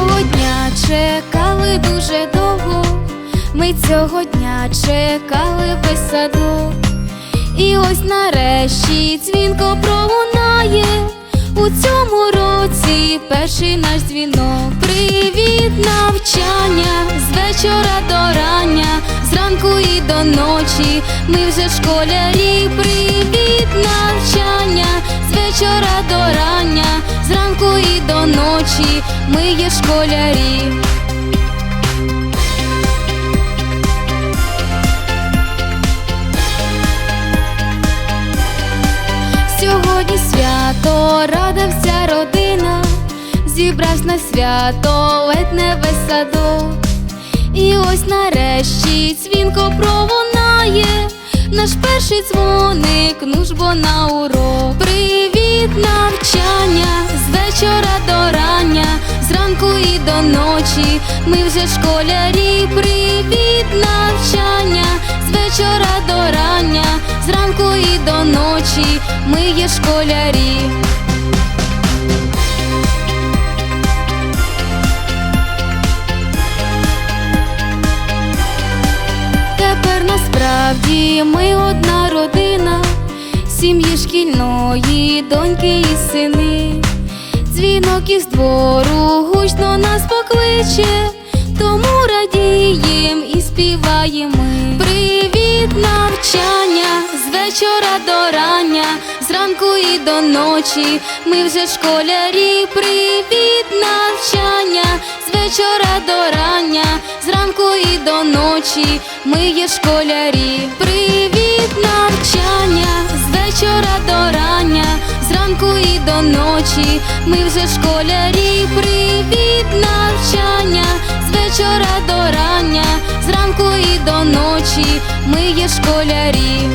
цього дня чекали дуже довго. Ми цього дня чекали без саду. І ось нарешті дзвінко пролунає. У цьому році перший наш дзвінок. Привіт, навчання з вечора до рання, зранку і до ночі. Ми вже школярі. Привіт, навчання з вечора до рання, зранку і до ночі. Ми є школярі. Сьогодні свято, рада вся родина, зібравсь на свято, ледь не весь садок. І ось нарешті дзвінко пролунає, наш перший дзвоник, ну ж бо на урок. Вечора до рання, зранку і до ночі. Ми вже школярі. Привіт, навчання, з вечора до рання, зранку і до ночі. Ми є школярі. Тепер насправді ми одна родина, сім'ї шкільної, доньки і сини. Дзвінок із двору гучно нас покличе, тому радієм і співаємо. Привіт, навчання, з вечора до рання, зранку і до ночі. Ми вже школярі. Привіт, навчання, з вечора до рання, зранку і до ночі. Ми є школярі. Зранку і до ночі. Ми вже школярі. Привіт, навчання, з вечора до рання, зранку і до ночі. Ми є школярі.